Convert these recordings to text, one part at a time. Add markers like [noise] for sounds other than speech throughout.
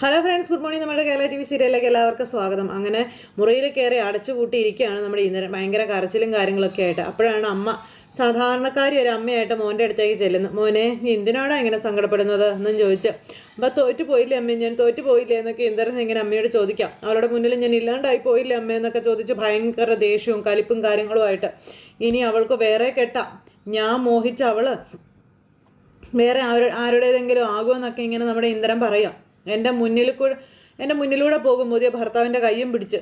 Hello friends good morning നമ്മുടെ Kerala T V സീരിയലിലേക്ക് എല്ലാവർക്കും സ്വാഗതം. അങ്ങനെ മുറിയിൽ കയറി അടച്ചു കൂട്ടിയിരിക്കുകയാണ് നമ്മുടെ ഇന്നലെ ഭയങ്കര കരച്ചിലും കാര്യങ്ങളൊക്കെ ആയിട്ട്. അപ്പോഴാണ് അമ്മ സാധാരണക്കാരി ഒരു അമ്മയായിട്ട് മോന്റെ അടുത്തേക്ക് ചെല്ലുന്നത്. മോനെ നീ എന്തിനാടാ ഇങ്ങനെ സങ്കടപ്പെടുന്നത്? എന്നും ചോദിച്ച് അപ്പം തോറ്റു പോയില്ലേ അമ്മ? ഞാൻ തോറ്റു പോയില്ലേ? എന്നൊക്കെ ഇന്ദ്രൻ ഇങ്ങനെ അമ്മയോട് ചോദിക്കാം. അവളുടെ മുന്നിൽ ഞാൻ ഇല്ലാണ്ടായി പോയില്ലേ അമ്മ? എന്നൊക്കെ ചോദിച്ച് ഭയങ്കര ദേഷ്യവും കലിപ്പും കാര്യങ്ങളുമായിട്ട് ഇനി അവൾക്ക് വേറെ കെട്ടാം. ഞാൻ മോഹിച്ച അവൾ വേറെ ആരു ആരുടേതെങ്കിലും ആകുമെന്നൊക്കെ ഇങ്ങനെ നമ്മുടെ ഇന്ദ്രൻ പറയാം. എന്റെ മുന്നിൽ കൂടെ എന്റെ മുന്നിലൂടെ പോകും. പുതിയ ഭർത്താവിന്റെ കയ്യും പിടിച്ച്.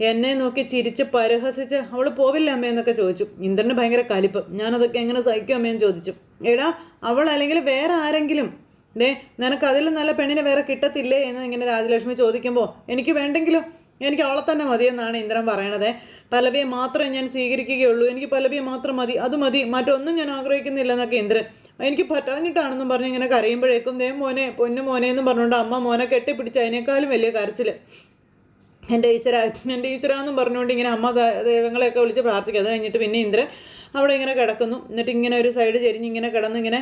എന്നെ നോക്കി ചിരിച്ച് പരിഹസിച്ച് അവൾ പോവില്ല അമ്മ എന്നൊക്കെ ചോദിച്ചു. ഇന്ദ്രന് ഭയങ്കര കലിപ്പ്. ഞാനതൊക്കെ എങ്ങനെ സഹിക്കും അമ്മയെന്ന് ചോദിച്ചു. എടാ അവൾ അല്ലെങ്കിൽ വേറെ ആരെങ്കിലും? ദേ നിനക്ക് അതിൽ നല്ല പെണ്ണിനെ വേറെ കിട്ടത്തില്ലേ എന്ന് ഇങ്ങനെ രാജലക്ഷ്മി ചോദിക്കുമ്പോൾ എനിക്ക് വേണ്ടെങ്കിലോ? എനിക്ക് അവളെ തന്നെ മതി എന്നാണ് ഇന്ദ്രൻ പറയണത്. പലവിയെ മാത്രമേ ഞാൻ സ്വീകരിക്കുകയുള്ളൂ. എനിക്ക് പലവിയെ മാത്രം മതി. അത് മതി. മറ്റൊന്നും ഞാൻ ആഗ്രഹിക്കുന്നില്ല എന്നൊക്കെ ഇന്ദ്രൻ എനിക്ക് പറ്റാഞ്ഞിട്ടാണെന്നും പറഞ്ഞ് ഇങ്ങനെ കരയുമ്പോഴേക്കും ദേ മോനെ പൊന്നു മോനെ എന്നും പറഞ്ഞുകൊണ്ട് അമ്മ മോനെ കെട്ടിപ്പിടിച്ച് അതിനേക്കാളും വലിയ കരച്ചിൽ എന്റെ ഈശ്വര എന്റെ ഈശ്വര എന്നും പറഞ്ഞുകൊണ്ട് ഇങ്ങനെ അമ്മ ദൈവങ്ങളെയൊക്കെ വിളിച്ച് പ്രാർത്ഥിക്കുക അത് കഴിഞ്ഞിട്ട് പിന്നെ ഇന്ദ്രൻ അവിടെ ഇങ്ങനെ കിടക്കുന്നു. എന്നിട്ട് ഇങ്ങനെ ഒരു സൈഡ് ചെരിഞ്ഞ് ഇങ്ങനെ കിടന്ന് ഇങ്ങനെ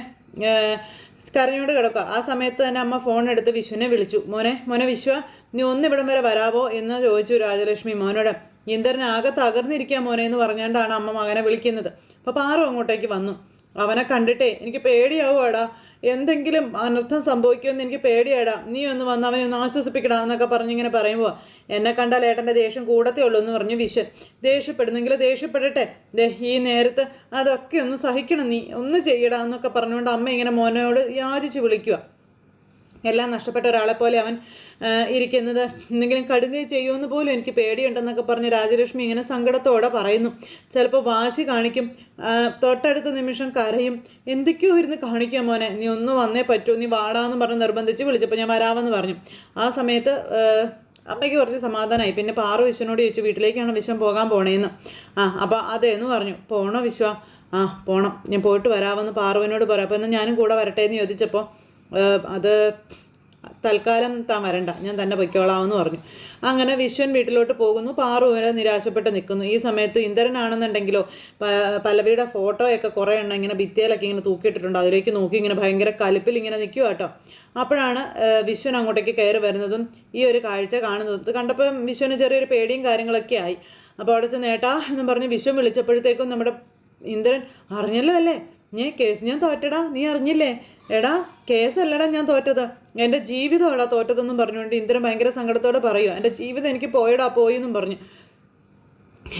കരഞ്ഞുകൊണ്ട് കിടക്കുക. ആ സമയത്ത് തന്നെ അമ്മ ഫോൺ എടുത്ത് വിശ്വനെ വിളിച്ചു. മോനെ മോനെ വിശ്വ നീ ഒന്ന് ഇവിടം വരെ വരാവോ? എന്ന് ചോദിച്ചു രാജലക്ഷ്മി മോനോട്. ഇന്ദ്രൻ ആകെ തകർന്നിരിക്കുക മോനെ എന്ന് പറഞ്ഞുകൊണ്ടാണ് അമ്മ മകനെ വിളിക്കുന്നത്. അപ്പോൾ പാറു അങ്ങോട്ടേക്ക് വന്നു. അവനെ കണ്ടിട്ടേ എനിക്ക് പേടിയാവുമാടാ എന്തെങ്കിലും അനർത്ഥം സംഭവിക്കുമെന്ന് എനിക്ക് പേടിയാടാ. നീ ഒന്ന് വന്ന് അവനെ ഒന്ന് ആശ്വസിപ്പിക്കടാ എന്നൊക്കെ പറഞ്ഞിങ്ങനെ പറയുമ്പോൾ എന്നെ കണ്ടാൽ ഏട്ടന്റെ ദേഷ്യം കൂടത്തേ ഉള്ളൂ എന്ന് പറഞ്ഞു വിശ്വൻ. ദേഷ്യപ്പെടുന്നെങ്കിൽ ദേഷ്യപ്പെടട്ടെ. ഈ നേരത്ത് അതൊക്കെ ഒന്ന് സഹിക്കണം നീ. ഒന്ന് ചെയ്യടാ എന്നൊക്കെ പറഞ്ഞുകൊണ്ട് അമ്മ ഇങ്ങനെ മോനോട് യാചിച്ച് വിളിക്കുക എല്ലാം നഷ്ടപ്പെട്ട ഒരാളെ പോലെ അവൻ ഇരിക്കുന്നത്. എന്തെങ്കിലും കടുകയും ചെയ്യുമെന്ന് പോലും എനിക്ക് പേടിയുണ്ടെന്നൊക്കെ പറഞ്ഞ് രാജലക്ഷ്മി ഇങ്ങനെ സങ്കടത്തോടെ പറയുന്നു. ചിലപ്പോൾ വാശി കാണിക്കും. തൊട്ടടുത്ത നിമിഷം കരയും. എന്തൊക്കെയോ ഇരുന്ന് കാണിക്കാം മോനെ. നീ ഒന്ന് വന്നേ പറ്റൂ. നീ വാടാന്ന് പറഞ്ഞ് നിർബന്ധിച്ച് വിളിച്ചപ്പോൾ ഞാൻ വരാമെന്ന് പറഞ്ഞു. ആ സമയത്ത് അമ്മയ്ക്ക് കുറച്ച് സമാധാനമായി പിന്നെ പാറു വിശ്വനോട് ചോദിച്ചു വീട്ടിലേക്കാണ് വിശ്വം പോകാൻ പോണേന്ന്? ആ അപ്പോൾ അതേന്ന് പറഞ്ഞു. പോണോ വിശ്വ? ആ പോണം. ഞാൻ പോയിട്ട് വരാമെന്ന് പാറുവിനോട് പറയാം അപ്പോൾ എന്നാൽ ഞാനും കൂടെ വരട്ടെ എന്ന് ചോദിച്ചപ്പോൾ അത് തൽക്കാലം താൻ വരണ്ട. ഞാൻ തന്നെ പൊയ്ക്കോളാമെന്ന് പറഞ്ഞു. അങ്ങനെ വിശ്വൻ വീട്ടിലോട്ട് പോകുന്നു. പാറു വരെ നിരാശപ്പെട്ട് നിൽക്കുന്നു. ഈ സമയത്ത് ഇന്ദ്രനാണെന്നുണ്ടെങ്കിലോ പ- പല്ലവിയുടെ ഫോട്ടോയൊക്കെ കുറേ എണ്ണം ഇങ്ങനെ ഭിത്തിയിലൊക്കെ ഇങ്ങനെ തൂക്കിയിട്ടിട്ടുണ്ട്. അതിലേക്ക് നോക്കി ഇങ്ങനെ ഭയങ്കര കലിപ്പിൽ ഇങ്ങനെ നിൽക്കുക കേട്ടോ. അപ്പോഴാണ് വിശ്വൻ അങ്ങോട്ടേക്ക് കയറി വരുന്നതും ഈ ഒരു കാഴ്ച കാണുന്നതും. കണ്ടപ്പോൾ വിശ്വന് ചെറിയൊരു പേടിയും കാര്യങ്ങളൊക്കെ ആയി. അപ്പോൾ അവിടുത്തെ നേട്ടാ എന്നും പറഞ്ഞ് വിശ്വൻ വിളിച്ചപ്പോഴത്തേക്കും നമ്മുടെ ഇന്ദ്രൻ അറിഞ്ഞല്ലോ അല്ലേ? ഞാൻ കേസ് ഞാൻ തോറ്റടാ. നീ അറിഞ്ഞില്ലേ? എടാ കേസല്ലടാ ഞാൻ തോറ്റത്. എന്റെ ജീവിതമാടാ തോറ്റതെന്നും പറഞ്ഞുകൊണ്ട് ഇന്ദ്രൻ ഭയങ്കര സങ്കടത്തോടെ പറയുക എന്റെ ജീവിതം എനിക്ക് പോയടാ പോയി എന്നും പറഞ്ഞു.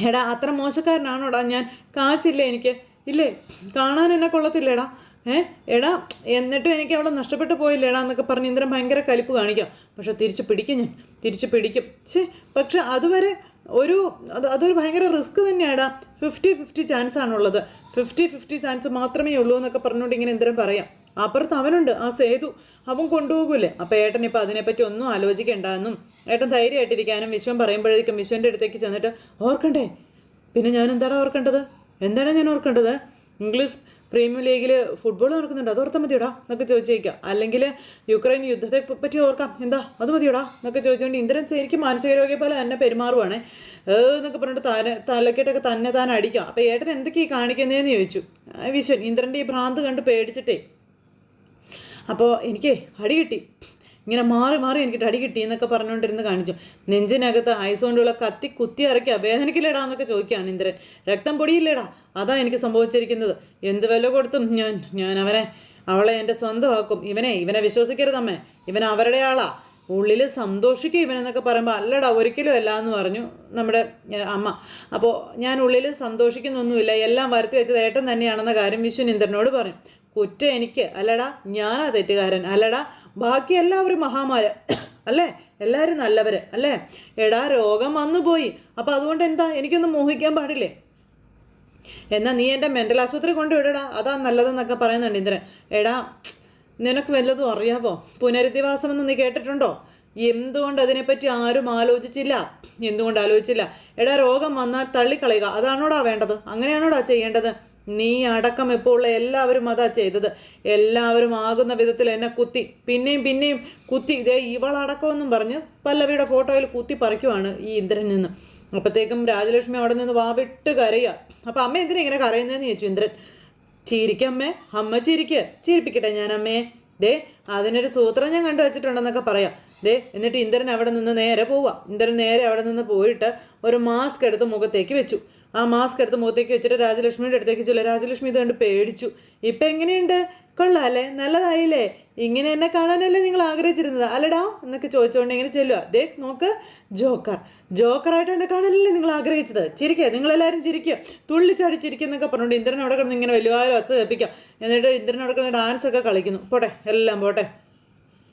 എടാ അത്ര മോശക്കാരനാണോടാ ഞാൻ? കാശില്ലേ എനിക്ക്? ഇല്ലേ? കാണാൻ എന്നെ കൊള്ളത്തില്ലേടാ? ഏ? എടാ എന്നിട്ടും എനിക്ക് അവിടെ നഷ്ടപ്പെട്ടു പോയില്ലേടാ എന്നൊക്കെ പറഞ്ഞ് ഇന്ദ്രൻ ഭയങ്കര കലിപ്പ് കാണിക്കാം. പക്ഷെ തിരിച്ച് പിടിക്കും ഞാൻ. തിരിച്ച് പിടിക്കും. ഛേ പക്ഷെ അതുവരെ ഒരു അത് അതൊരു ഭയങ്കര റിസ്ക് തന്നെയാടാ. ഫിഫ്റ്റി ഫിഫ്റ്റി ചാൻസ് ആണുള്ളത് ഫിഫ്റ്റി ഫിഫ്റ്റി ചാൻസ് മാത്രമേ ഉള്ളൂ എന്നൊക്കെ പറഞ്ഞുകൊണ്ട് ഇങ്ങനെ ഇന്ദ്രൻ പറയാം. അപ്പുറത്ത് അവനുണ്ട്. ആ സേതു. അവൻ കൊണ്ടുപോകൂലേ. അപ്പം ഏട്ടൻ ഇപ്പം അതിനെപ്പറ്റി ഒന്നും ആലോചിക്കണ്ടെന്നും ഏട്ടൻ ധൈര്യമായിട്ടിരിക്കാനും വിശ്വം പറയുമ്പോഴേക്കും വിശ്വന്റെ അടുത്തേക്ക് ചെന്നിട്ട് ഓർക്കണ്ടേ? പിന്നെ ഞാൻ എന്താണ് ഓർക്കേണ്ടത്? എന്താണ് ഞാൻ ഓർക്കേണ്ടത്? ഇംഗ്ലീഷ് പ്രീമിയർ ലീഗിൽ ഫുട്ബോൾ നടക്കുന്നുണ്ട്. അത് ഓർത്താൽ മതിയോടാ? എന്നൊക്കെ ചോദിച്ചേക്കാം. അല്ലെങ്കിൽ യുക്രൈൻ യുദ്ധത്തെ പറ്റി ഓർക്കാം. എന്താ? അത് മതിയോടാ? എന്നൊക്കെ ചോദിച്ചുകൊണ്ട് ഇന്ദ്രൻ ശരിക്കും മാനസിക രോഗിയെ പോലെ തന്നെ പെരുമാറുവാണ് എന്നൊക്കെ പറഞ്ഞിട്ട് തല തലക്കെട്ടൊക്കെ തന്നെ താൻ അടിക്കാം. അപ്പോൾ ഏട്ടൻ എന്തൊക്കെയാണ് കാണിക്കുന്നതെന്ന് ചോദിച്ചു. വിശ്വൻ ഇന്ദ്രന്റെ ഈ ഭ്രാന്ത് കണ്ട് പേടിച്ചിട്ടേ. അപ്പോൾ എനിക്ക് അടി കിട്ടി. ഇങ്ങനെ മാറി മാറി എനിക്ക് അടി കിട്ടി എന്നൊക്കെ പറഞ്ഞുകൊണ്ടിരുന്ന് കാണിച്ചു. നെഞ്ചിനകത്ത് ഐസ് കൊണ്ടുള്ള കത്തി കുത്തി അരയ്ക്കുക വേദനയ്ക്കില്ലേടാ എന്നൊക്കെ ചോദിക്കുകയാണ് ഇന്ദ്രൻ. രക്തം പൊടിയില്ലേടാ. അതാ എനിക്ക് സംഭവിച്ചിരിക്കുന്നത്. എന്ത് വില കൊടുത്തും ഞാൻ ഞാൻ അവനെ അവളെ എന്റെ സ്വന്തമാക്കും. ഇവനെ ഇവനെ വിശ്വസിക്കരുത് വിശ്വസിക്കരുതമ്മേ ഇവൻ അവരുടെ ആളാ. ഉള്ളിൽ സന്തോഷിക്കുക ഇവനെന്നൊക്കെ പറയുമ്പോൾ അല്ലടാ ഒരിക്കലും അല്ല എന്ന് പറഞ്ഞു നമ്മുടെ അമ്മ. അപ്പോൾ ഞാൻ ഉള്ളിൽ സന്തോഷിക്കുന്നൊന്നുമില്ല. എല്ലാം വരുത്തി വെച്ചത് ഏട്ടൻ തന്നെയാണെന്ന കാര്യം വിശ്വൻ ഇന്ദ്രനോട് പറഞ്ഞു. കുറ്റം എനിക്ക്. അല്ലടാ ഞാനാ തെറ്റുകാരൻ. അല്ലടാ ബാക്കി എല്ലാവരും മഹാമാര്. [coughs] അല്ലേ? എല്ലാവരും നല്ലവര്. അല്ലേ? എടാ രോഗം വന്നു പോയി. അപ്പോൾ അതുകൊണ്ട് എന്താ? എനിക്കൊന്നും മോഹിക്കാൻ പാടില്ലേ? എന്നാ നീ എന്റെ മെന്റൽ ആശുപത്രി കൊണ്ടുവിടടാ അതാ നല്ലതെന്നൊക്കെ പറയുന്നുണ്ട് ഇന്ദ്രൻ. എടാ നിനക്ക് വല്ലതും അറിയാവോ? പുനരധിവാസമെന്ന് നീ കേട്ടിട്ടുണ്ടോ? എന്തുകൊണ്ട് അതിനെപ്പറ്റി ആരും ആലോചിച്ചില്ല? എന്തുകൊണ്ട് ആലോചിച്ചില്ല? എടാ രോഗം വന്നാൽ തള്ളിക്കളയുക. അതാണോടാ വേണ്ടത്? അങ്ങനെയാണോടാ ചെയ്യേണ്ടത്? നീ അടക്കം ഇപ്പോൾ ഉള്ള എല്ലാവരും അതാ ചെയ്തത്. എല്ലാവരും ആകുന്ന വിധത്തിൽ എന്നെ കുത്തി. പിന്നെയും പിന്നെയും കുത്തി. ഇതേ ഇവളടക്കമെന്നും പറഞ്ഞ് പല്ലവിയുടെ ഫോട്ടോയിൽ കുത്തി പറിക്കുവാണ് ഈ ഇന്ദ്രൻ നിന്ന്. അപ്പോഴത്തേക്കും രാജലക്ഷ്മി അവിടെ നിന്ന് വാവിട്ട് കരയുക അപ്പം അമ്മ എന്തിനാ ഇങ്ങനെ കരയുന്നതെന്ന് ചോദിച്ചു ഇന്ദ്രൻ. ചിരിക്കമ്മേ അമ്മ. ചിരിക്കുക ചിരിപ്പിക്കട്ടെ ഞാൻ അമ്മയെ. ദേ അതിനൊരു സൂത്രം ഞാൻ കണ്ടു വെച്ചിട്ടുണ്ടെന്നൊക്കെ പറയാം. ദേ എന്നിട്ട് ഇന്ദ്രൻ അവിടെ നിന്ന് നേരെ പോവുക ഇന്ദ്രൻ നേരെ അവിടെ നിന്ന് പോയിട്ട് ഒരു മാസ്ക് എടുത്ത് മുഖത്തേക്ക് വെച്ചു. ആ മാസ്ക് എടുത്ത് മുഖത്തേക്ക് വെച്ചിട്ട് രാജലക്ഷ്മിയുടെ അടുത്തേക്ക് ചെല്ലുക രാജലക്ഷ്മി ഇത് കണ്ട് പേടിച്ചു. ഇപ്പം എങ്ങനെയുണ്ട്? കൊള്ളാല്ലേ? നല്ലതായില്ലേ? ഇങ്ങനെ എന്നെ കാണാനല്ലേ നിങ്ങൾ ആഗ്രഹിച്ചിരുന്നത്. അല്ലടാ എന്നൊക്കെ ചോദിച്ചുകൊണ്ട് ഇങ്ങനെ ചെല്ലുക ദേ നോക്ക് ജോക്കർ. ജോക്കറായിട്ട് എന്നെ കാണാനല്ലേ നിങ്ങൾ ആഗ്രഹിച്ചത്? ചിരിക്കുക നിങ്ങളെല്ലാവരും ചിരിക്കുക തുള്ളിച്ചാടി ചിരിക്കുക എന്നൊക്കെ പറഞ്ഞുകൊണ്ട് ഇന്ദ്രൻ കിടന്ന് ഇങ്ങനെ വലിയ ഒച്ച കേൾപ്പിക്കാം എന്നിട്ട് ഇന്ദ്രൻ കിടന്ന് ഡാൻസ് ഒക്കെ കളിക്കുന്നു. പോട്ടെ എല്ലാം പോട്ടെ.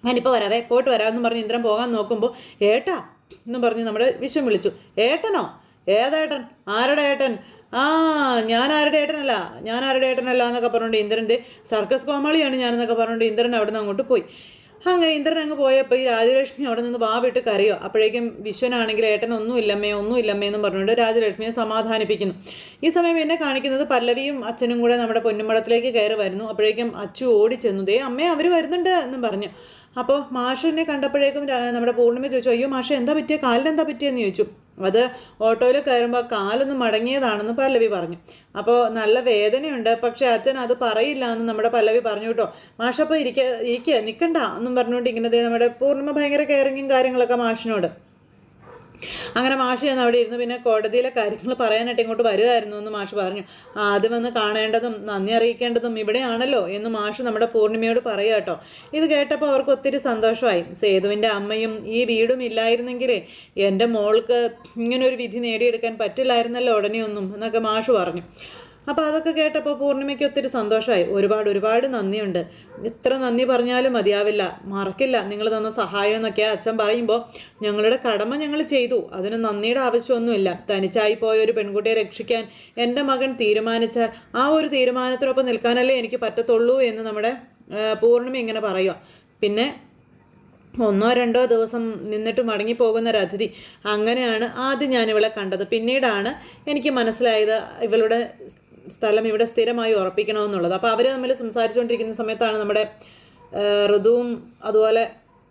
ഞാനിപ്പോൾ വരാവേ പോയിട്ട് വരാമെന്ന് പറഞ്ഞ് ഇന്ദ്രൻ പോകാൻ നോക്കുമ്പോൾ ഏട്ടാ എന്നും പറഞ്ഞ് നമ്മുടെ വിശ്വം വിളിച്ചു. ഏട്ടനോ? ഏതേട്ടൻ ആരുടെ ഏട്ടൻ? ആ ഞാൻ ആരുടെ ഏട്ടനല്ല. ഞാൻ ആരുടെ ഏട്ടനല്ല എന്നൊക്കെ പറഞ്ഞുകൊണ്ട് ഇന്ദ്രന്റെ സർക്കസ് കോമാളിയാണ് ഞാനെന്നൊക്കെ പറഞ്ഞുകൊണ്ട് ഇന്ദ്രൻ അവിടെ നിന്ന് അങ്ങോട്ട് പോയി. അങ്ങനെ ഇന്ദ്രൻ അങ്ങ് പോയപ്പോൾ ഈ രാജലക്ഷ്മി അവിടെ നിന്ന് വാവിട്ട് കരയോ. അപ്പോഴേക്കും വിശ്വനാണെങ്കിൽ ഏട്ടൻ ഒന്നും ഇല്ലമ്മേ എന്നും പറഞ്ഞുകൊണ്ട് രാജലക്ഷ്മിയെ സമാധാനിപ്പിക്കുന്നു. ഈ സമയം എന്നെ കാണിക്കുന്നത് പല്ലവിയും അച്ഛനും കൂടെ നമ്മുടെ പൊന്നുമടത്തിലേക്ക് കയറി വരുന്നു. അപ്പോഴേക്കും അച്ചു ഓടി ചെന്നു. ദേ അമ്മേ അവർ വരുന്നുണ്ട് എന്നും പറഞ്ഞു. അപ്പോൾ മാഷിനെ കണ്ടപ്പോഴേക്കും നമ്മുടെ പൂർണിമ ചോദിച്ചു അയ്യോ മാഷ എന്താ പറ്റിയ? കാലിന് എന്താ പറ്റിയെന്ന് ചോദിച്ചു. അത് ഓട്ടോയിൽ കയറുമ്പോൾ കാലൊന്ന് മടങ്ങിയതാണെന്ന് പല്ലവി പറഞ്ഞു. അപ്പോൾ നല്ല വേദനയുണ്ട്. പക്ഷെ അച്ഛൻ അത് പറയില്ല എന്ന് നമ്മുടെ പല്ലവി പറഞ്ഞു കേട്ടോ. മാഷപ്പോൾ ഇരിക്ക ഇരിക്കുക നിൽക്കണ്ട എന്നും പറഞ്ഞുകൊണ്ട് ഇങ്ങനെ നമ്മുടെ പൂർണിമ ഭയങ്കര കെയറിങ്ങും കാര്യങ്ങളൊക്കെ മാഷിനോട്. അങ്ങനെ മാഷ് ഞാൻ അവിടെ ഇരുന്ന്. പിന്നെ കോടതിയിലെ കാര്യങ്ങൾ പറയാനായിട്ട് ഇങ്ങോട്ട് വരുമായിരുന്നു എന്ന് മാഷ് പറഞ്ഞു. ആദ്യം വന്ന് കാണേണ്ടതും നന്ദി അറിയിക്കേണ്ടതും ഇവിടെയാണല്ലോ എന്ന് മാഷ് നമ്മുടെ പൂർണിമയോട് പറയുക കേട്ടോ. ഇത് കേട്ടപ്പോൾ അവർക്ക് ഒത്തിരി സന്തോഷമായി. സേതുവിന്റെ അമ്മയും ഈ വീടും ഇല്ലായിരുന്നെങ്കിലേ എന്റെ മോൾക്ക് ഇങ്ങനൊരു വിധി നേടിയെടുക്കാൻ പറ്റില്ലായിരുന്നല്ലോ ഉടനെയൊന്നും എന്നൊക്കെ മാഷ് പറഞ്ഞു. അപ്പോൾ അതൊക്കെ കേട്ടപ്പോൾ പൂർണിമയ്ക്ക് ഒത്തിരി സന്തോഷമായി. ഒരുപാട് ഒരുപാട് നന്ദിയുണ്ട്. ഇത്ര നന്ദി പറഞ്ഞാലും മതിയാവില്ല. മറക്കില്ല. നിങ്ങൾ തന്ന സഹായം എന്നൊക്കെ അച്ഛൻ പറയുമ്പോൾ ഞങ്ങളുടെ കടമ ഞങ്ങൾ ചെയ്തു. അതിന് നന്ദിയുടെ ആവശ്യമൊന്നുമില്ല. തനിച്ചായി പോയ ഒരു പെൺകുട്ടിയെ രക്ഷിക്കാൻ എന്റെ മകൻ തീരുമാനിച്ചാൽ ആ ഒരു തീരുമാനത്തിനൊപ്പം നിൽക്കാനല്ലേ എനിക്ക് പറ്റത്തുള്ളൂ എന്ന് നമ്മുടെ പൂർണിമ ഇങ്ങനെ പറയുക പിന്നെ ഒന്നോ രണ്ടോ ദിവസം നിന്നിട്ട് മടങ്ങിപ്പോകുന്ന ഒരു അതിഥി അങ്ങനെയാണ് ആദ്യം ഞാൻ ഇവളെ കണ്ടത്. പിന്നീടാണ് എനിക്ക് മനസ്സിലായത് ഇവളുടെ സ്ഥലം ഇവിടെ സ്ഥിരമായി ഉറപ്പിക്കണമെന്നുള്ളത്. അപ്പോൾ അവർ തമ്മിൽ സംസാരിച്ചുകൊണ്ടിരിക്കുന്ന സമയത്താണ് നമ്മുടെ ഋതുവും അതുപോലെ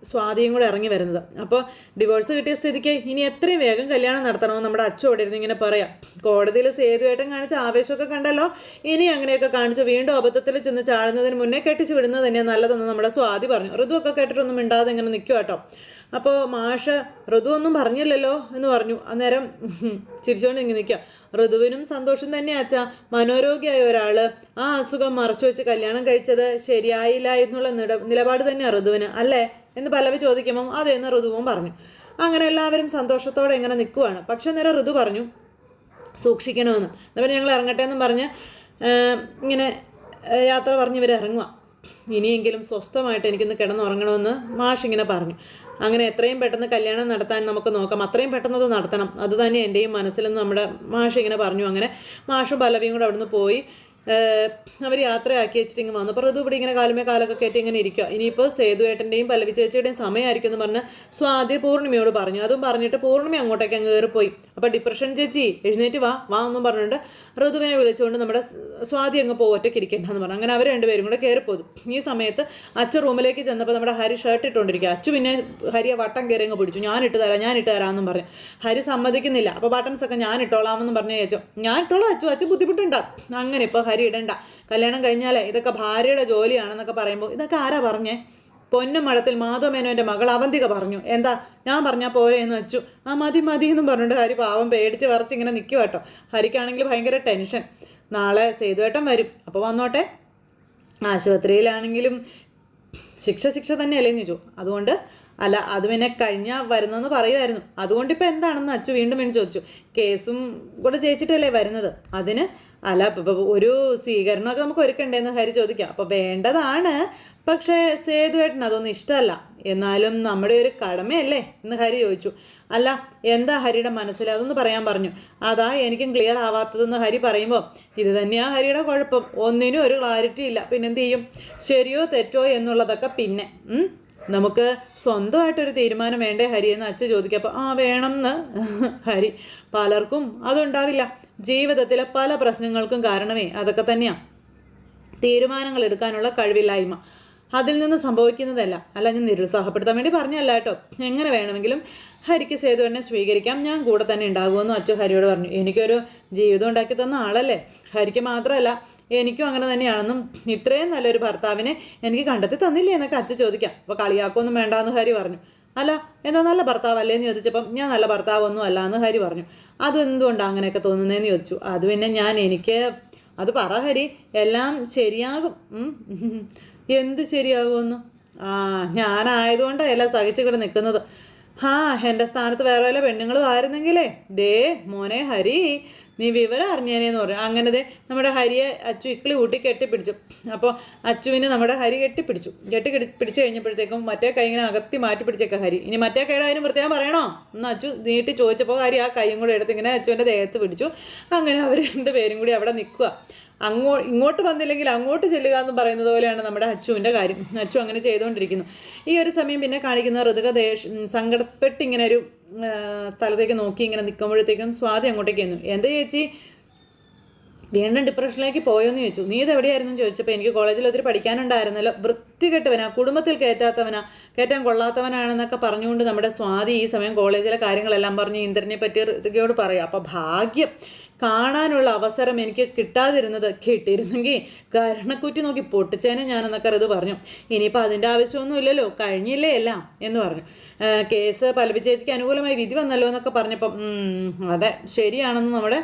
സ്വാതിയും കൂടെ ഇറങ്ങി വരുന്നത്. അപ്പോൾ ഡിവോഴ്സ് കിട്ടിയ സ്ഥിതിക്ക് ഇനി എത്രയും വേഗം കല്യാണം നടത്തണമെന്ന് നമ്മുടെ അച്ഛൻ അവിടെ ഇരുന്ന് ഇങ്ങനെ പറയാം. കോടതിയിൽ സേതുവേട്ടൻ കാണിച്ച ആവേശമൊക്കെ കണ്ടല്ലോ? ഇനി അങ്ങനെയൊക്കെ കാണിച്ചു വീണ്ടും അബദ്ധത്തിൽ ചെന്ന് ചാടുന്നതിന് മുന്നേ കെട്ടിച്ച് വിടുന്നത് തന്നെയാണ് നല്ലതെന്ന് നമ്മുടെ സ്വാതി പറഞ്ഞു. ഋതുവൊക്കെ കേട്ടിട്ടൊന്നും മിണ്ടാതെ ഇങ്ങനെ നിൽക്കുക കേട്ടോ അപ്പോൾ മാഷ് ഋതു ഒന്നും പറഞ്ഞില്ലല്ലോ എന്ന് പറഞ്ഞു. അന്നേരം ചിരിച്ചുകൊണ്ട് ഇങ്ങനെ നിൽക്കുക ഋതുവിനും സന്തോഷം തന്നെ അച്ഛാ മനോരോഗിയായ ഒരാൾ ആ അസുഖം മറച്ചു വെച്ച് കല്യാണം കഴിച്ചത് ശരിയായില്ല എന്നുള്ള നില നിലപാട് തന്നെയാണ് ഋതുവിന് അല്ലേ? എന്ന് പലവ് ചോദിക്കുമ്പോൾ അതെന്ന് ഋതുവും പറഞ്ഞു. അങ്ങനെ എല്ലാവരും സന്തോഷത്തോടെ ഇങ്ങനെ നിൽക്കുവാണ് പക്ഷെ നേരം ഋതു പറഞ്ഞു സൂക്ഷിക്കണമെന്ന്. എന്നിട്ട് ഞങ്ങൾ ഇറങ്ങട്ടെ എന്നും പറഞ്ഞ് ഇങ്ങനെ യാത്ര പറഞ്ഞ് ഇവർ ഇറങ്ങുക ഇനിയെങ്കിലും സ്വസ്ഥമായിട്ട് എനിക്കൊന്ന് കിടന്നുറങ്ങണമെന്ന് മാഷിങ്ങനെ പറഞ്ഞു. അങ്ങനെ എത്രയും പെട്ടെന്ന് കല്യാണം നടത്താൻ നമുക്ക് നോക്കാം. അത്രയും പെട്ടെന്ന് അത് നടത്തണം. അത് തന്നെ എന്റെയും മനസ്സിലെന്ന് നമ്മുടെ മാഷ് ഇങ്ങനെ പറഞ്ഞു. അങ്ങനെ മാഷും പല്ലവിയും കൂടെ അവിടുന്ന് പോയി. അവർ യാത്രയാക്കി വെച്ചിട്ട് ഇങ്ങനെ വന്നു. അപ്പോൾ ഋതു ഇവിടെ ഇങ്ങനെ കാലമേ കാലൊക്കെ കയറ്റി ഇങ്ങനെ ഇരിക്കുക ഇനിയിപ്പോൾ സേതുവേട്ടന്റെയും പല്ലവി ചേച്ചിയുടെയും സമയമായിരിക്കും എന്ന് പറഞ്ഞ് സ്വാതി പൂർണിമയോട് പറഞ്ഞു. അതും പറഞ്ഞിട്ട് പൂർണിമ അങ്ങോട്ടേക്ക് അങ്ങ് കയറിപ്പോയി. അപ്പോൾ ഡിപ്രഷൻ ചേച്ചി എഴുന്നേറ്റ് വാ വാ എന്നും പറഞ്ഞുകൊണ്ട് ഋതുവിനെ വിളിച്ചുകൊണ്ട് നമ്മുടെ സ്വാതി അങ്ങ് പോകും ഒറ്റയ്ക്ക് ഇരിക്കേണ്ടെന്ന് പറഞ്ഞു. അങ്ങനെ അവർ രണ്ടുപേരും കൂടെ കയറിപ്പോതു ഈ സമയത്ത് അച്ഛ റൂമിലേക്ക് ചെന്നപ്പോൾ നമ്മുടെ ഹരി ഷർട്ട് ഇട്ടുകൊണ്ടിരിക്കുക അച്ചു പിന്നെ ഹരിയെ വട്ടം കയറി അങ്ങ് പിടിച്ചു. ഞാൻ ഇട്ട് തരാം ഞാൻ ഇട്ട് തരാമെന്നും പറഞ്ഞു. ഹരി സമ്മതിക്കുന്നില്ല. അപ്പോൾ ബട്ടൺസൊക്കെ ഞാൻ ഇട്ടോളാമെന്നും പറഞ്ഞു ചേച്ചോ ഞാൻ ഇട്ടോളാം അച്ചു അച്ചു ബുദ്ധിമുട്ടുണ്ടാകും അങ്ങനെ ഇപ്പോൾ ഹരി ഇടണ്ട. കല്യാണം കഴിഞ്ഞാലേ ഇതൊക്കെ ഭാര്യയുടെ ജോലിയാണെന്നൊക്കെ പറയുമ്പോൾ ഇതൊക്കെ ആരാ പറഞ്ഞേ? പൊന്നും മഠത്തിൽ മാധവമേനോന്റെ മകൾ അവന്തിക പറഞ്ഞു. എന്താ? ഞാൻ പറഞ്ഞാൽ പോരെ എന്ന് വെച്ചു. ആ മതി മതി എന്നും പറഞ്ഞിട്ട് ഹരി പാവം പേടിച്ച് വറച്ച് ഇങ്ങനെ നിൽക്കുക കേട്ടോ. ഹരിക്കാണെങ്കിൽ ഭയങ്കര ടെൻഷൻ. നാളെ സേതുവേട്ടം വരും. അപ്പോൾ വന്നോട്ടെ. ആശുപത്രിയിലാണെങ്കിലും ശിക്ഷ ശിക്ഷ എന്ന് ചോദിച്ചു അതുകൊണ്ട് അല്ല അത് പിന്നെ കഴിഞ്ഞ വരുന്നെന്ന് പറയുമായിരുന്നു അതുകൊണ്ട് ഇപ്പോൾ എന്താണെന്ന് അച്ചു വീണ്ടും വീണ്ടും ചോദിച്ചു. കേസും കൂടെ ജയിച്ചിട്ടല്ലേ വരുന്നത്? അതിന് അല്ല ഇപ്പൊ ഒരു സ്വീകരണമൊക്കെ നമുക്ക് ഒരുക്കണ്ടേന്ന് ഹരി ചോദിക്കാം. അപ്പോൾ വേണ്ടതാണ് പക്ഷേ സേതുവേട്ടൻ അതൊന്നും ഇഷ്ടമല്ല. എന്നാലും നമ്മുടെ ഒരു കടമയല്ലേ? എന്ന് ഹരി ചോദിച്ചു. അല്ല എന്താ ഹരിയുടെ മനസ്സിൽ? അതൊന്ന് പറയാൻ പറഞ്ഞു. അതാ എനിക്കും ക്ലിയർ ആവാത്തതെന്ന് ഹരി പറയുമ്പോൾ ഇത് തന്നെയാ ഹരിയുടെ കുഴപ്പം. ഒന്നിനും ഒരു ക്ലാരിറ്റി ഇല്ല. പിന്നെന്ത് ചെയ്യും? ശരിയോ തെറ്റോ എന്നുള്ളതൊക്കെ പിന്നെ? നമുക്ക് സ്വന്തമായിട്ടൊരു തീരുമാനം വേണ്ടേ ഹരി എന്ന് അച്ഛൻ ചോദിക്കപ്പോൾ ആ വേണം എന്ന് ഹരി. പലർക്കും അതുണ്ടാവില്ല. ജീവിതത്തിലെ പല പ്രശ്നങ്ങൾക്കും കാരണമേ അതൊക്കെ തന്നെയാണ് തീരുമാനങ്ങൾ എടുക്കാനുള്ള കഴിവില്ലായ്മ. അതിൽ നിന്ന് സംഭവിക്കുന്നതല്ല. അല്ല ഞാൻ നിരുത്സാഹപ്പെടുത്താൻ വേണ്ടി പറഞ്ഞല്ല കേട്ടോ. എങ്ങനെ വേണമെങ്കിലും ഹരിക്ക് സേതു എന്നെ സ്വീകരിക്കാം. ഞാൻ കൂടെ തന്നെ ഉണ്ടാകുമെന്നും അച്ഛൻ ഹരിയോട് പറഞ്ഞു. എനിക്കൊരു ജീവിതം ഉണ്ടാക്കി തന്ന ആളല്ലേ? ഹരിക്ക് മാത്രമല്ല എനിക്കും അങ്ങനെ തന്നെയാണെന്നും ഇത്രയും നല്ലൊരു ഭർത്താവിനെ എനിക്ക് കണ്ടെത്തി തന്നില്ലേ എന്നൊക്കെ അച്ഛൻ ചോദിക്കാം. അപ്പോൾ കളിയാക്കൊന്നും വേണ്ടാന്ന് ഹരി പറഞ്ഞു. അല്ല എന്താ നല്ല ഭർത്താവല്ലേ? എന്ന് ചോദിച്ചപ്പം ഞാൻ നല്ല ഭർത്താവൊന്നും അല്ല എന്ന് ഹരി പറഞ്ഞു. അതെന്തുകൊണ്ടാണ് അങ്ങനെയൊക്കെ തോന്നുന്നതെന്ന് ചോദിച്ചു. അത് പിന്നെ ഞാൻ എനിക്ക് അത് പറ ഹരി. എല്ലാം ശരിയാകും. എന്ത് ശരിയാകുമെന്ന്? ആ ഞാനായതുകൊണ്ടാണ് എല്ലാം സഹിച്ചു കൂടെ നിൽക്കുന്നത് ഹാ എന്റെ സ്ഥാനത്ത് വേറെ വല്ല പെണ്ണുങ്ങളും ആയിരുന്നെങ്കിലേ. ദേ മോനെ ഹരി നീ വിവരം അറിഞ്ഞേനേന്ന് പറഞ്ഞു. അങ്ങനെ ദേ നമ്മുടെ ഹരിയെ അച്ചു ഇക്കിളി കൂട്ടി കെട്ടിപ്പിടിച്ചു. അപ്പോൾ അച്ചുവിനെ നമ്മുടെ ഹരി കെട്ടിപ്പിടിച്ചു. കെട്ടി പിടിച്ചു കഴിഞ്ഞപ്പോഴത്തേക്കും മറ്റേ കൈ ഇങ്ങനെ അകത്തി മാറ്റി പിടിച്ചേക്ക ഹരി. ഇനി മറ്റേ കൈയുടെ കാര്യം പ്രത്യേകം പറയണോ? എന്ന് അച്ചു നീട്ടി ചോദിച്ചപ്പോൾ ഹരി ആ കൈയും കൂടെ എടുത്ത് ഇങ്ങനെ അച്ചുവിന്റെ ദേഹത്ത് പിടിച്ചു. അങ്ങനെ അവർ രണ്ടുപേരും കൂടി അവിടെ നിൽക്കുക. അങ്ങോ ഇങ്ങോട്ട് വന്നില്ലെങ്കിൽ അങ്ങോട്ട് ചെല്ലുക എന്ന് പറയുന്നത് പോലെയാണ് നമ്മുടെ അച്ചുവിന്റെ കാര്യം. അച്ചു അങ്ങനെ ചെയ്തുകൊണ്ടിരിക്കുന്നു. ഈ ഒരു സമയം പിന്നെ കാണിക്കുന്ന ഋതുക ദേഷ് സങ്കടപ്പെട്ട് ഇങ്ങനെ ഒരു സ്ഥലത്തേക്ക് നോക്കി ഇങ്ങനെ നിൽക്കുമ്പോഴത്തേക്കും സ്വാതി അങ്ങോട്ടേക്ക് എന്ന് എന്താ ചേച്ചി? വീണ്ടും ഡിപ്രഷനിലേക്ക് പോയോന്ന് ചോദിച്ചു. നീ ഇത് എവിടെയായിരുന്നു? ചോദിച്ചപ്പോൾ എനിക്ക് കോളേജിൽ ഒത്തിരി പഠിക്കാനുണ്ടായിരുന്നല്ലോ. വൃത്തികെട്ടവനാ കുടുംബത്തിൽ കയറ്റാത്തവനാ കയറ്റാൻ കൊള്ളാത്തവനാണെന്നൊക്കെ പറഞ്ഞുകൊണ്ട് നമ്മുടെ സ്വാതി ഈ സമയം കോളേജിലെ കാര്യങ്ങളെല്ലാം പറഞ്ഞ് ഇന്ദ്രനെ പറ്റി ഋതികയോട് പറയാം. അപ്പോൾ ഭാഗ്യം കാണാനുള്ള അവസരം എനിക്ക് കിട്ടാതിരുന്നത് കിട്ടിയിരുന്നെങ്കിൽ കരണക്കുറ്റി നോക്കി പൊട്ടിച്ചേനെ ഞാനെന്നൊക്കെ ഇത് പറഞ്ഞു. ഇനിയിപ്പോൾ അതിന്റെ ആവശ്യമൊന്നുമില്ലല്ലോ കഴിഞ്ഞില്ലേ എല്ലാം എന്ന് പറഞ്ഞു. കേസ് പലവി അനുകൂലമായി വിധി വന്നല്ലോ എന്നൊക്കെ പറഞ്ഞപ്പം അതെ ശരിയാണെന്ന് നമ്മുടെ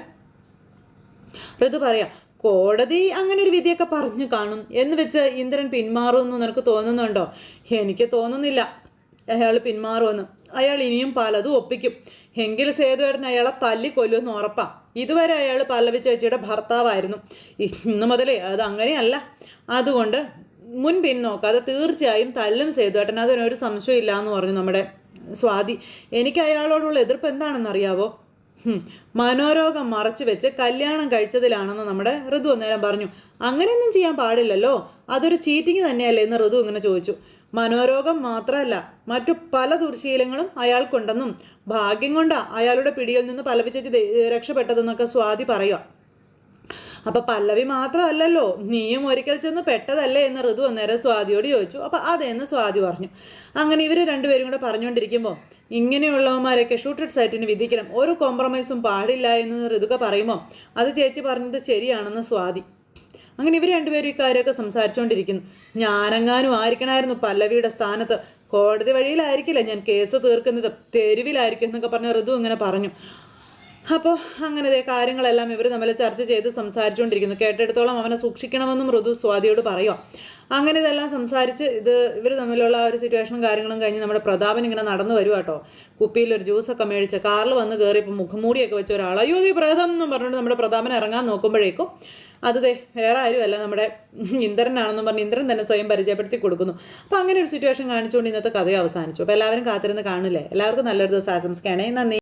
ഋതു പറയാം കോടതി അങ്ങനെ ഒരു വിധിയൊക്കെ പറഞ്ഞു കാണും എന്ന് വെച്ച് ഇന്ദ്രൻ പിന്മാറുമെന്ന് നിനക്ക് തോന്നുന്നുണ്ടോ? എനിക്ക് തോന്നുന്നില്ല. അയാൾ പിന്മാറുമെന്ന്. അയാൾ ഇനിയും പലതും ഒപ്പിക്കും. എങ്കിൽ സേതുവേട്ടൻ അയാളെ തല്ലി കൊല്ലുമെന്ന് ഉറപ്പാ. ഇതുവരെ അയാൾ പല്ലവി ചേച്ചിയുടെ ഭർത്താവായിരുന്നു. ഇന്ന് മുതലേ അത് അങ്ങനെയല്ല. അതുകൊണ്ട് മുൻ പിൻ നോക്കാതെ തീർച്ചയായും തല്ലും സേതുവേട്ടൻ. അതിനൊരു സംശയമില്ല എന്ന് പറഞ്ഞു നമ്മുടെ സ്വാതി. എനിക്ക് അയാളോടുള്ള എതിർപ്പ് എന്താണെന്ന് അറിയാവോ ഹും, മനോരോഗം മറച്ചു വെച്ച് കല്യാണം കഴിച്ചതിലാണെന്ന് നമ്മുടെ ഋതു അന്നേരം പറഞ്ഞു. അങ്ങനെയൊന്നും ചെയ്യാൻ പാടില്ലല്ലോ. അതൊരു ചീറ്റിങ് തന്നെയല്ലേ എന്ന് ഋതു ഇങ്ങനെ ചോദിച്ചു. മനോരോഗം മാത്രമല്ല മറ്റു പല ദുർശീലങ്ങളും അയാൾക്കുണ്ടെന്നും ഭാഗ്യം കൊണ്ടാണ് അയാളുടെ പിടിയിൽ നിന്ന് പലവിച്ചു രക്ഷപ്പെട്ടതെന്നൊക്കെ സ്വാതി പറയുക. അപ്പൊ പല്ലവി മാത്രമല്ലല്ലോ നീയും ഒരിക്കൽ ചെന്ന് പെട്ടതല്ലേ എന്ന് ഋതു അന്നേരം സ്വാതിയോട് ചോദിച്ചു. അപ്പൊ അതെന്ന് സ്വാതി പറഞ്ഞു. അങ്ങനെ ഇവർ രണ്ടുപേരും കൂടെ പറഞ്ഞുകൊണ്ടിരിക്കുമ്പോൾ ഇങ്ങനെയുള്ളവന്മാരൊക്കെ ഷൂട്ടഡ് സൈറ്റിന് വിധിക്കണം ഒരു കോംപ്രമൈസും പാടില്ല എന്ന് ഋതുക പറയുമ്പോൾ അത് ചേച്ചി പറഞ്ഞത് ശരിയാണെന്ന് സ്വാതി. അങ്ങനെ ഇവർ രണ്ടുപേരും ഇക്കാര്യമൊക്കെ കാര്യമൊക്കെ സംസാരിച്ചുകൊണ്ടിരിക്കുന്നു. ഞാനെങ്ങാനും ആയിരിക്കണമായിരുന്നു പല്ലവിയുടെ സ്ഥാനത്ത്. കോടതി വഴിയിലായിരിക്കില്ല ഞാൻ കേസ് തീർക്കുന്നത് തെരുവിലായിരിക്കും എന്നൊക്കെ പറഞ്ഞ ഋതു ഇങ്ങനെ പറഞ്ഞു. അപ്പോൾ അങ്ങനത്തെ കാര്യങ്ങളെല്ലാം ഇവർ തമ്മിൽ ചർച്ച ചെയ്ത് സംസാരിച്ചുകൊണ്ടിരിക്കുന്നു. കേട്ടെടുത്തോളം അവനെ സൂക്ഷിക്കണമെന്നും ഋതു സ്വാതിയോട് പറയുക അങ്ങനെ ഇതെല്ലാം സംസാരിച്ച് ഇത് ഇവർ തമ്മിലുള്ള ഒരു സിറ്റുവേഷനും കാര്യങ്ങളും കഴിഞ്ഞ് നമ്മുടെ പ്രതാപൻ ഇങ്ങനെ നടന്നു വരും കേട്ടോ കുപ്പിയിൽ ഒരു ജ്യൂസൊക്കെ മേടിച്ച് കാറിൽ വന്ന് കയറിയപ്പോൾ മുഖംമൂടിയൊക്കെ വെച്ച ഒരാൾ അയ്യോ നീ പ്രേതം എന്നും പറഞ്ഞുകൊണ്ട് നമ്മുടെ പ്രതാപൻ ഇറങ്ങാൻ നോക്കുമ്പോഴേക്കും അത് വേറെ ആരുമല്ല നമ്മുടെ ഇന്ദ്രനാണെന്നും പറഞ്ഞ് ഇന്ദ്രൻ തന്നെ സ്വയം പരിചയപ്പെടുത്തി കൊടുക്കുന്നു. അപ്പോൾ അങ്ങനെ ഒരു സിറ്റുവേഷൻ കാണിച്ചുകൊണ്ട് ഇന്നത്തെ കഥ അവസാനിച്ചു. അപ്പോൾ എല്ലാവരും കാത്തിരുന്ന് കാണില്ലേ? എല്ലാവർക്കും നല്ലൊരു ദിവസം ആശംസിക്കുകയാണെങ്കിൽ നന്ദി.